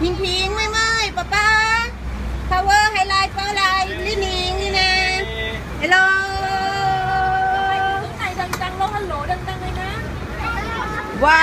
พิงพิงไม่ไม่ป๊าป้า power ไฮไลท์เปล่าไรลินิงนี่นะฮัลโหลดังๆลงฮัลโหลดังๆเลยนะว้า